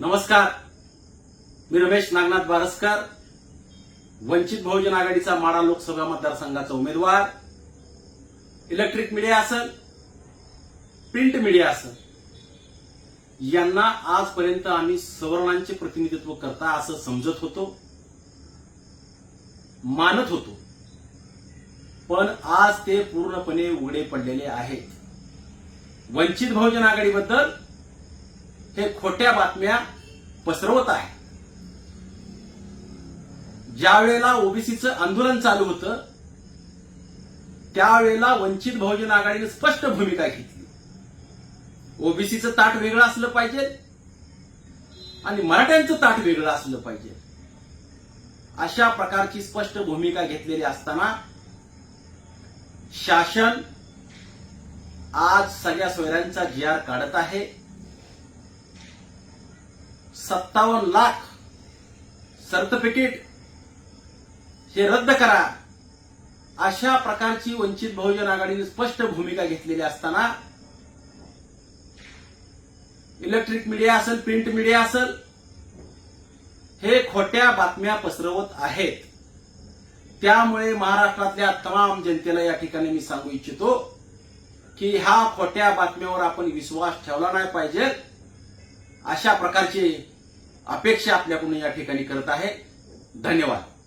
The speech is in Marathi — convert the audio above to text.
नमस्कार. मी रमेश नागनाथ बारसकर. वंचित बहुजन आघाडीचा माडा लोकसभा मतदारसंघाचा उमेदवार. इलेक्ट्रिक मीडिया असेल प्रिंट मीडिया असेल यांना आजपर्यंत आम्ही सवर्णांचे प्रतिनिधित्व करता असं समजत होतो मानत होतो. पण आज ते पूर्णपणे उघडे पडलेले आहेत. वंचित बहुजन आघाडीबद्दल हे खोट्या बातम्या पसरवत आहे. ज्या वेळेला ओबीसीचं आंदोलन चालू होतं त्यावेळेला वंचित बहुजन आघाडीने स्पष्ट भूमिका घेतली. ओबीसीचं ताट वेगळं असलं पाहिजे आणि मराठ्यांचं ताट वेगळं असलं पाहिजे. अशा प्रकारची स्पष्ट भूमिका घेतलेली असताना शासन आज सगळ्या सोयऱ्यांचा जी आर काढत आहे. सत्तावन्न लाख सर्टिफिकेट हे रद्द करा. अशा प्रकारची वंचित बहुजन आघाडीने स्पष्ट भूमिका घेतलेली असताना इलेक्ट्रिक मीडिया असेल प्रिंट मीडिया असेल हे खोट्या बातम्या पसरवत आहेत. त्यामुळे महाराष्ट्रातल्या तमाम जनतेला या ठिकाणी मी सांगू इच्छितो की ह्या खोट्या बातम्यावर आपण विश्वास ठेवला नाही पाहिजे. अशा प्रकारचे अपेक्षा आपल्याकडून या ठिकाणी करत आहे. धन्यवाद.